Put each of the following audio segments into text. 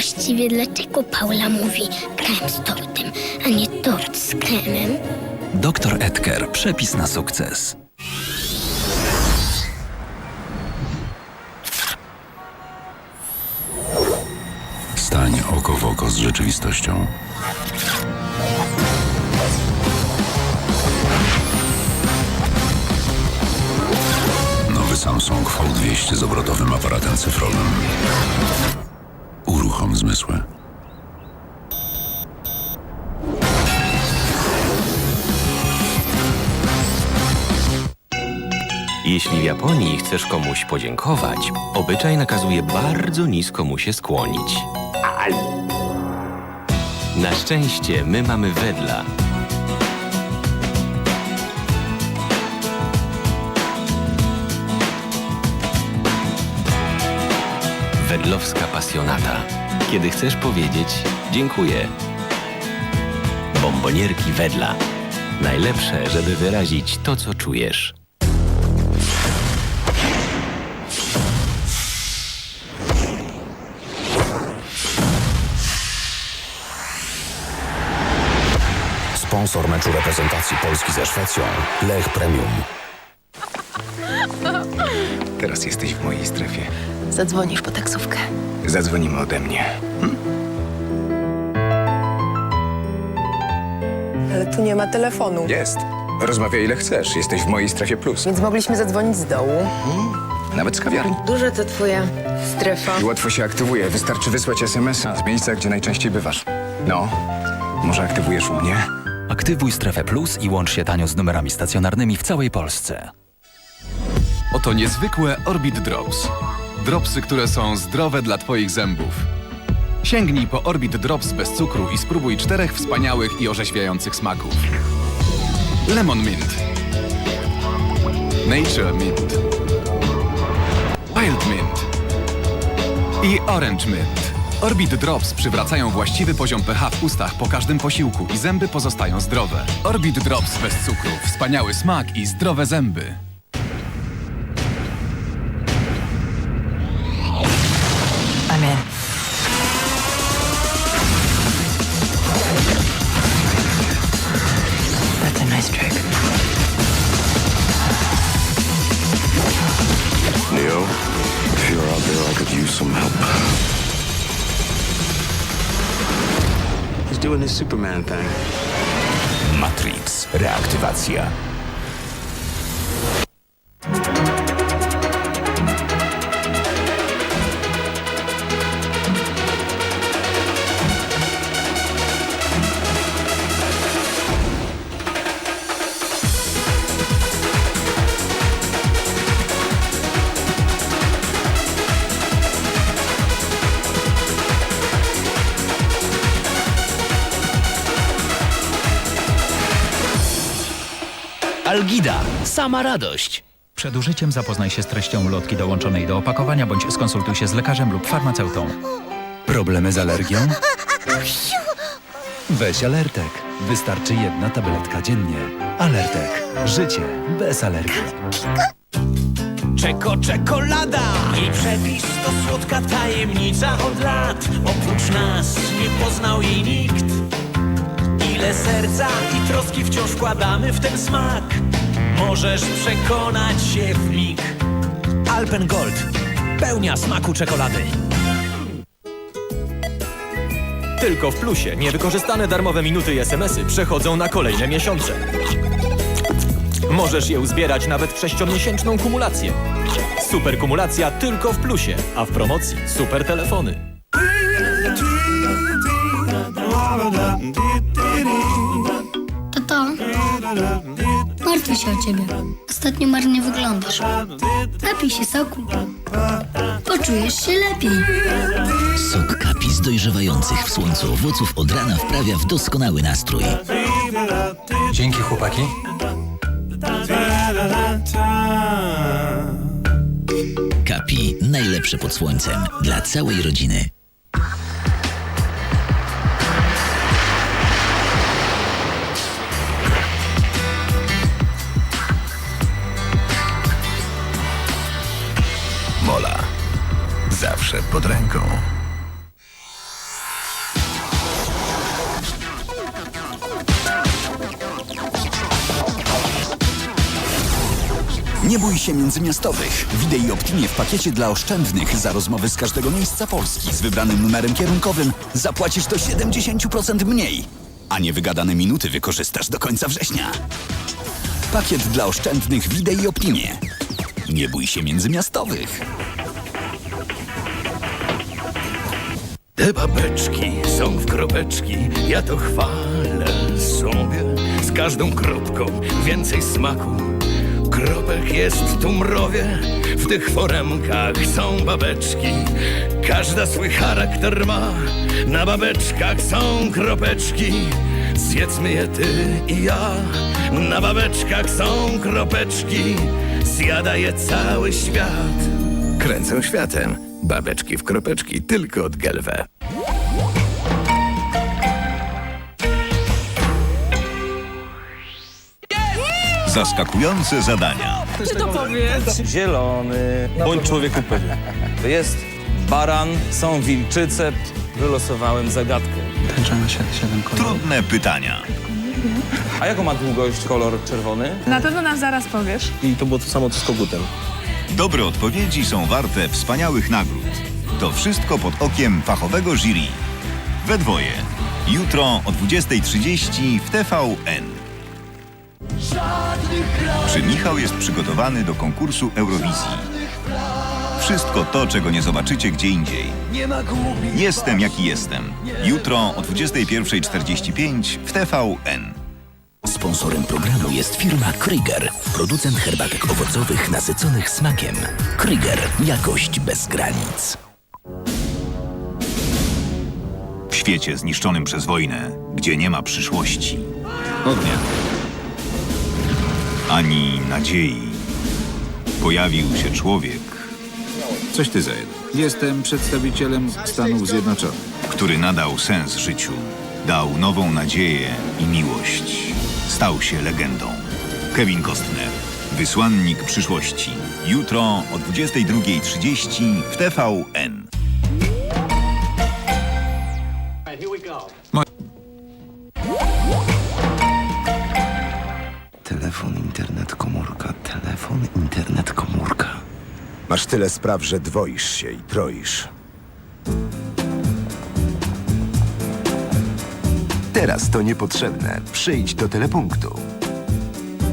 właściwie dlaczego Paula mówi krem z tortem, a nie tort z kremem? Doktor Edker. Przepis na sukces. Stań oko w oko z rzeczywistością. Nowy Samsung V200 z obrotowym aparatem cyfrowym. Uruchom zmysły. Jeśli w Japonii chcesz komuś podziękować, obyczaj nakazuje bardzo nisko mu się skłonić. Na szczęście my mamy wedla. Wedlowska pasjonata. Kiedy chcesz powiedzieć dziękuję. Bombonierki wedla. Najlepsze, żeby wyrazić to, co czujesz. Sponsor meczu reprezentacji Polski ze Szwecją Lech Premium. Teraz jesteś w mojej strefie. Zadzwonisz po taksówkę. Zadzwonimy ode mnie. Ale tu nie ma telefonu, Jest. Rozmawiaj ile chcesz. Jesteś w mojej strefie plus. więc mogliśmy zadzwonić z dołu. Nawet z kawiarni. Duża to twoja strefa. I łatwo się aktywuje. Wystarczy wysłać SMS-a z miejsca, gdzie najczęściej bywasz. No, może aktywujesz u mnie? Aktywuj strefę plus i łącz się tanio z numerami stacjonarnymi w całej Polsce. Oto niezwykłe Orbit Drops. Dropsy, które są zdrowe dla Twoich zębów. Sięgnij po Orbit Drops bez cukru i spróbuj czterech wspaniałych i orzeźwiających smaków. Lemon Mint. Nature Mint. Wild Mint. I Orange Mint. Orbit Drops przywracają właściwy poziom pH w ustach po każdym posiłku i zęby pozostają zdrowe. Orbit Drops bez cukru. Wspaniały smak i zdrowe zęby. Some help. He's doing his Superman thing. Matrix. Reaktywacja. Algida. Sama radość. Przed użyciem zapoznaj się z treścią ulotki dołączonej do opakowania bądź skonsultuj się z lekarzem lub farmaceutą. Problemy z alergią? Weź Alertek. Wystarczy jedna tabletka dziennie. Alertek. Życie bez alergii. Czeko czekolada Jej przepis to słodka tajemnica od lat Oprócz nas nie poznał jej nikt Ile serca i troski wciąż wkładamy w ten smak Możesz przekonać się w mig Alpen Gold Pełnia smaku czekolady Tylko w plusie niewykorzystane darmowe minuty i SMS-y przechodzą na kolejne miesiące. Możesz je uzbierać nawet w sześciomiesięczną kumulację. Super kumulacja tylko w plusie, a w promocji super telefony. Tato, martwię się o ciebie. Ostatnio marnie wyglądasz. Napij się soku. Poczujesz się lepiej. Sok kapi z dojrzewających w słońcu owoców od rana wprawia w doskonały nastrój Dzięki chłopaki. Kapi najlepsze pod słońcem dla całej rodziny zawsze pod ręką. Nie bój się międzymiastowych. Widej Optinie w pakiecie dla oszczędnych za rozmowy z każdego miejsca Polski z wybranym numerem kierunkowym zapłacisz do 70% mniej, a niewygadane minuty wykorzystasz do końca września. Pakiet dla oszczędnych Widej Optinie. Nie bój się międzymiastowych. Te babeczki są w kropeczki, ja to chwalę sobie. Z każdą kropką więcej smaku. Kropek jest tu mrowie, w tych foremkach są babeczki. Każda swój charakter ma, na babeczkach są kropeczki. Zjedzmy je ty i ja, na babeczkach są kropeczki. Zjada je cały świat. Kręcę światem, babeczki w kropeczki, tylko od Gelwe. Zaskakujące zadania. Zielony, bądź człowieku pewien. To jest baran, są wilczyce. Wylosowałem zagadkę. Trudne pytania. A jaką ma długość kolor czerwony? Na pewno nam zaraz powiesz. I to było to samo co z kogutem. Dobre odpowiedzi są warte wspaniałych nagród. To wszystko pod okiem fachowego jury. We dwoje. Jutro o 20.30 w TVN. Czy Michał jest przygotowany do konkursu Eurowizji? Wszystko to, czego nie zobaczycie gdzie indziej. Jestem jaki jestem. Jutro o 21.45 w TVN. Sponsorem programu jest firma Krieger, producent herbatek owocowych nasyconych smakiem. Krieger, jakość bez granic. W świecie zniszczonym przez wojnę, gdzie nie ma przyszłości. Ognia. Ani nadziei. Pojawił się człowiek, Coś ty za jeden. Jestem przedstawicielem Stanów Zjednoczonych. który nadał sens życiu, dał nową nadzieję i miłość. Stał się legendą. Kevin Costner, wysłannik przyszłości. Jutro o 22.30 w TVN. Masz tyle spraw, że dwoisz się i troisz. Teraz to niepotrzebne. Przyjdź do telepunktu.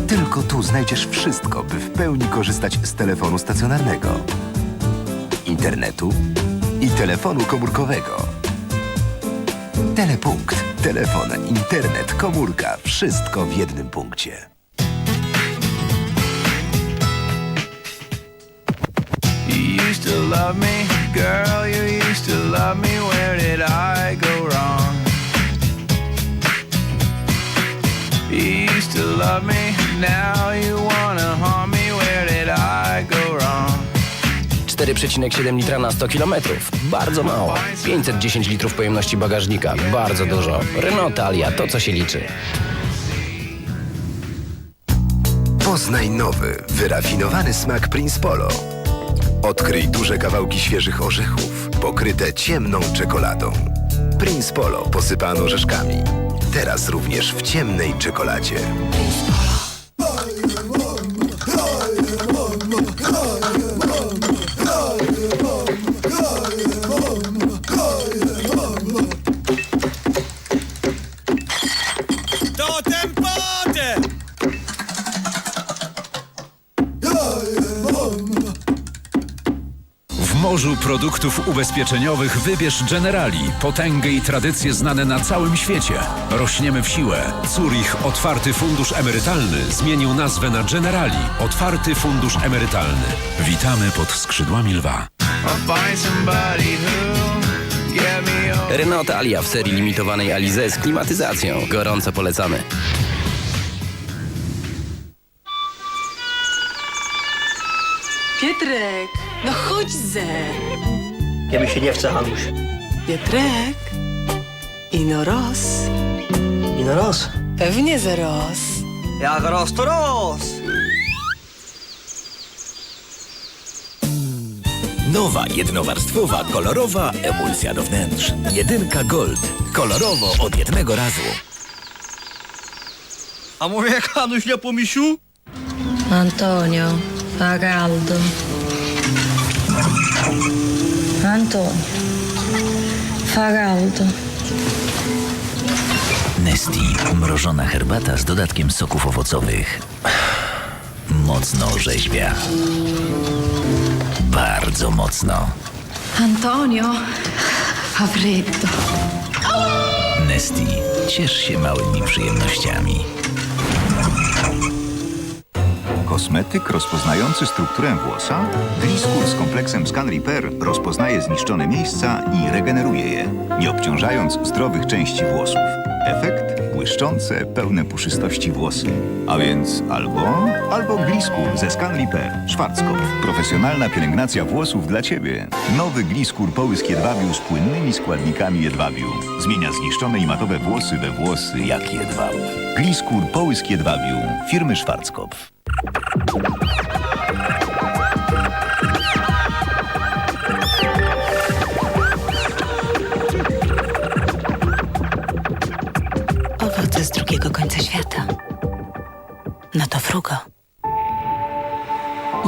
Tylko tu znajdziesz wszystko, by w pełni korzystać z telefonu stacjonarnego, internetu i telefonu komórkowego. Telepunkt. Telefon, internet, komórka. Wszystko w jednym punkcie. Love me, girl, you used to love me. Where did I go wrong? You used to love me, now you wanna harm me. Where did I go wrong? 4,7 litra na 100 km. Bardzo mało. 510 litrów pojemności bagażnika. Bardzo dużo. Renault Talia, to co się liczy. Poznaj nowy, wyrafinowany smak Prince Polo. Odkryj duże kawałki świeżych orzechów, pokryte ciemną czekoladą. Prince Polo posypano orzeszkami. Teraz również w ciemnej czekoladzie. Produktów ubezpieczeniowych wybierz Generali. Potęgę i tradycje znane na całym świecie. Rośniemy w siłę. Zurich Otwarty Fundusz Emerytalny zmienił nazwę na Generali. Otwarty Fundusz Emerytalny. Witamy pod skrzydłami lwa. Renault Talia w serii limitowanej Alize z klimatyzacją. Gorąco polecamy. Pietrek, no chodź ze. Ja mi się nie chce, Hanuś. Pietrek. Ino roz. I na raz. Pewnie ze roz. Jak raz to raz. Nowa, jednowarstwowa, kolorowa emulsja do wnętrz. Jedynka Gold. Kolorowo od jednego razu. A może jak Hanuś nie pomisiu? Antonio, Faraldo. Antonio. Faraldo. Nesti. Mrożona herbata z dodatkiem soków owocowych. Mocno orzeźwia. Bardzo mocno. Antonio. Fabryto. Nesti. Ciesz się małymi przyjemnościami. Kosmetyk rozpoznający strukturę włosa? Gliskur z kompleksem Scan Repair rozpoznaje zniszczone miejsca i regeneruje je, nie obciążając zdrowych części włosów. Efekt? Błyszczące, pełne puszystości włosy. A więc albo, albo Gliskur ze Scan Repair. Schwarzkopf. Profesjonalna pielęgnacja włosów dla Ciebie. Nowy Gliskur połysk jedwabiu z płynnymi składnikami jedwabiu. Zmienia zniszczone i matowe włosy we włosy jak jedwab. Gliskur połysk jedwabiu firmy Schwarzkopf.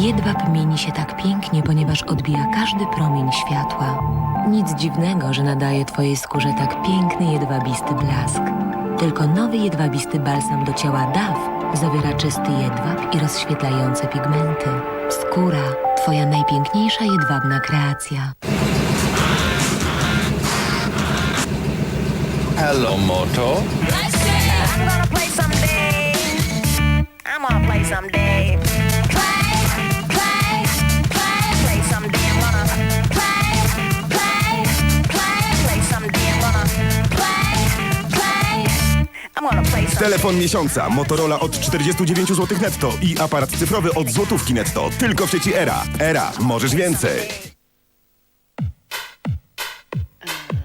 Jedwab mieni się tak pięknie, ponieważ odbija każdy promień światła. Nic dziwnego, że nadaje twojej skórze tak piękny jedwabisty blask. Tylko nowy jedwabisty balsam do ciała DAW zawiera czysty jedwab i rozświetlające pigmenty. Skóra, twoja najpiękniejsza jedwabna kreacja. Hello, Moto. Play someday. Play, play, play, play someday. I'm gonna play, play, play, play someday. I'm gonna play, play. I'm gonna play someday. Telefon miesiąca Motorola od 49 zł netto i aparat cyfrowy od złotówki netto. Tylko w sieci Era. Era, możesz więcej.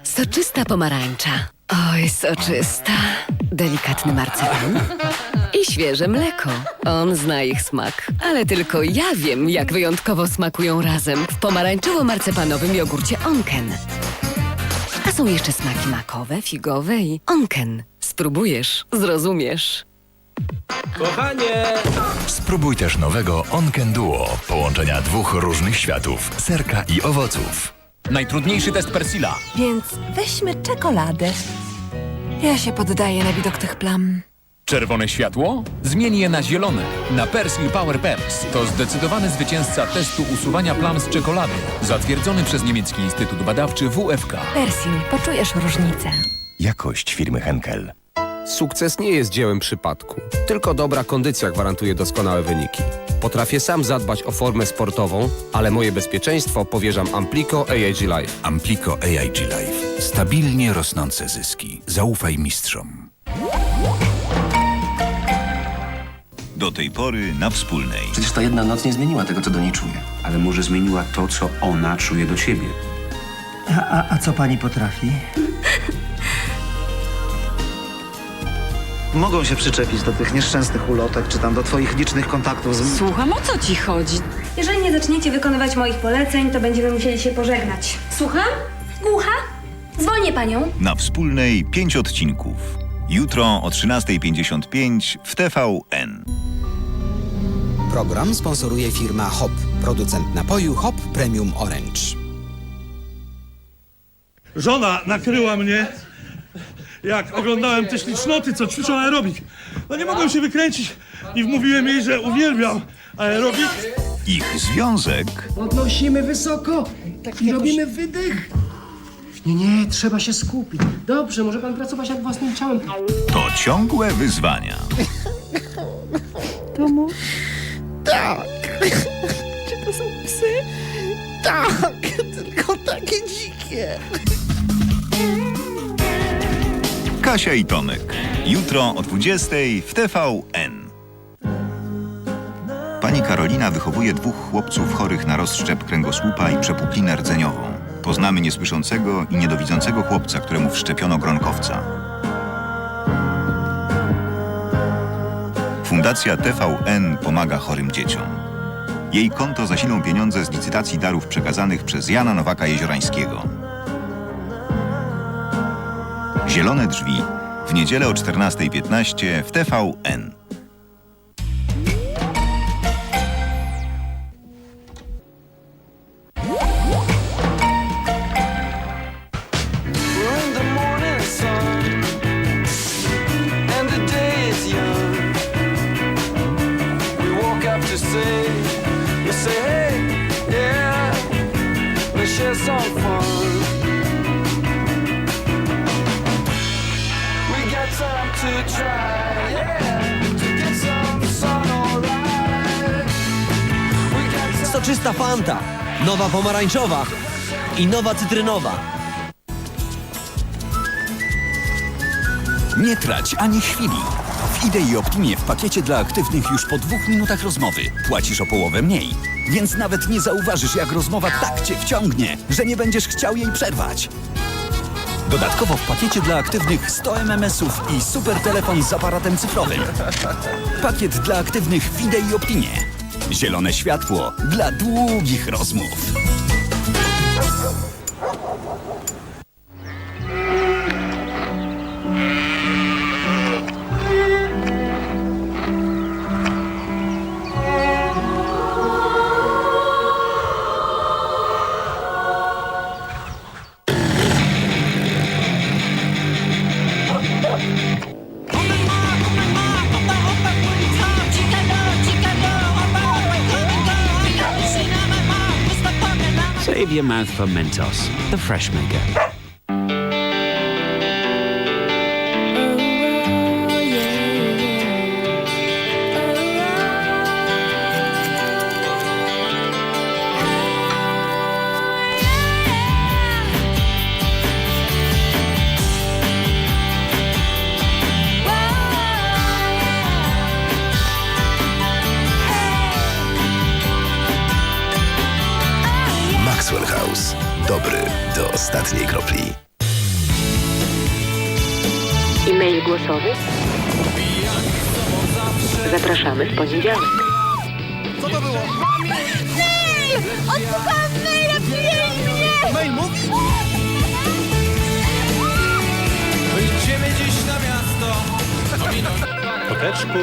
Soczysta pomarańcza. Oj, soczysta. Delikatny marcepan. I świeże mleko. On zna ich smak. Ale tylko ja wiem, jak wyjątkowo smakują razem w pomarańczowo-marcepanowym jogurcie Onken. A są jeszcze smaki makowe, figowe i Onken. Spróbujesz, zrozumiesz. Kochanie! Spróbuj też nowego Onken Duo. Połączenia dwóch różnych światów. Serka i owoców. Najtrudniejszy test Persila. Więc weźmy czekoladę. Ja się poddaję na widok tych plam. Czerwone światło? Zmień je na zielone. Na Persil Power Pers. To zdecydowany zwycięzca testu usuwania plam z czekolady. Zatwierdzony przez niemiecki Instytut Badawczy WFK. Persil, poczujesz różnicę. Jakość firmy Henkel. Sukces nie jest dziełem przypadku. Tylko dobra kondycja gwarantuje doskonałe wyniki. Potrafię sam zadbać o formę sportową, ale moje bezpieczeństwo powierzam Amplico AIG Life. Amplico AIG Life. Stabilnie rosnące zyski. Zaufaj mistrzom. Do tej pory na wspólnej. Przecież ta jedna noc nie zmieniła tego, co do niej czuję. Ale może zmieniła to, co ona czuje do ciebie. A, a, a co pani potrafi? Mogą się przyczepić do tych nieszczęsnych ulotek, czy tam do twoich licznych kontaktów z... Słucham, o co ci chodzi? Jeżeli nie zaczniecie wykonywać moich poleceń, to będziemy musieli się pożegnać. Słucham? Głucha? Zwolnię panią. Na wspólnej pięć odcinków. Jutro o 13.55 w TVN. Program sponsoruje firma Hop, producent napoju Hop Premium Orange. Żona nakryła mnie, jak oglądałem te ślicznoty, co ćwiczą aerobik. No nie mogłem się wykręcić i wmówiłem jej, że uwielbiam aerobik. Ich związek Podnosimy wysoko i robimy wydech. Nie, nie, trzeba się skupić. Dobrze, może pan pracować nad własnym ciałem. to ciągłe wyzwania. Domu? Tak. Czy to są psy? Tak, tylko takie dzikie. Kasia i Tomek. Jutro o 20.00 w TVN. Pani Karolina wychowuje dwóch chłopców chorych na rozszczep kręgosłupa i przepuklinę rdzeniową. Poznamy niesłyszącego i niedowidzącego chłopca, któremu wszczepiono gronkowca. Fundacja TVN pomaga chorym dzieciom. Jej konto zasilą pieniądze z licytacji darów przekazanych przez Jana Nowaka Jeziorańskiego. Zielone drzwi w niedzielę o 14.15 w TVN. Some fun. We got time to try, yeah, to get some sun, alright. We got time Soczysta Fanta, nowa pomarańczowa i nowa cytrynowa. Nie trać ani chwili. W Idei Optimie w pakiecie dla aktywnych już po dwóch minutach rozmowy płacisz o połowę mniej. Więc nawet nie zauważysz, jak rozmowa tak cię wciągnie, że nie będziesz chciał jej przerwać. Dodatkowo w pakiecie dla aktywnych 100 MMS-ów i super telefon z aparatem cyfrowym. Pakiet dla aktywnych w Idei Optimie. Zielone światło dla długich rozmów. Your mouth for Mentos, the fresh maker. Do ostatniej kropli. E-mail głosowy? Zapraszamy w poniedziałek. Co to było? Mail! Odsłuchałam maila, przyjęli mnie! Mail mówi? Idziemy dziś na miasto. Koteczku,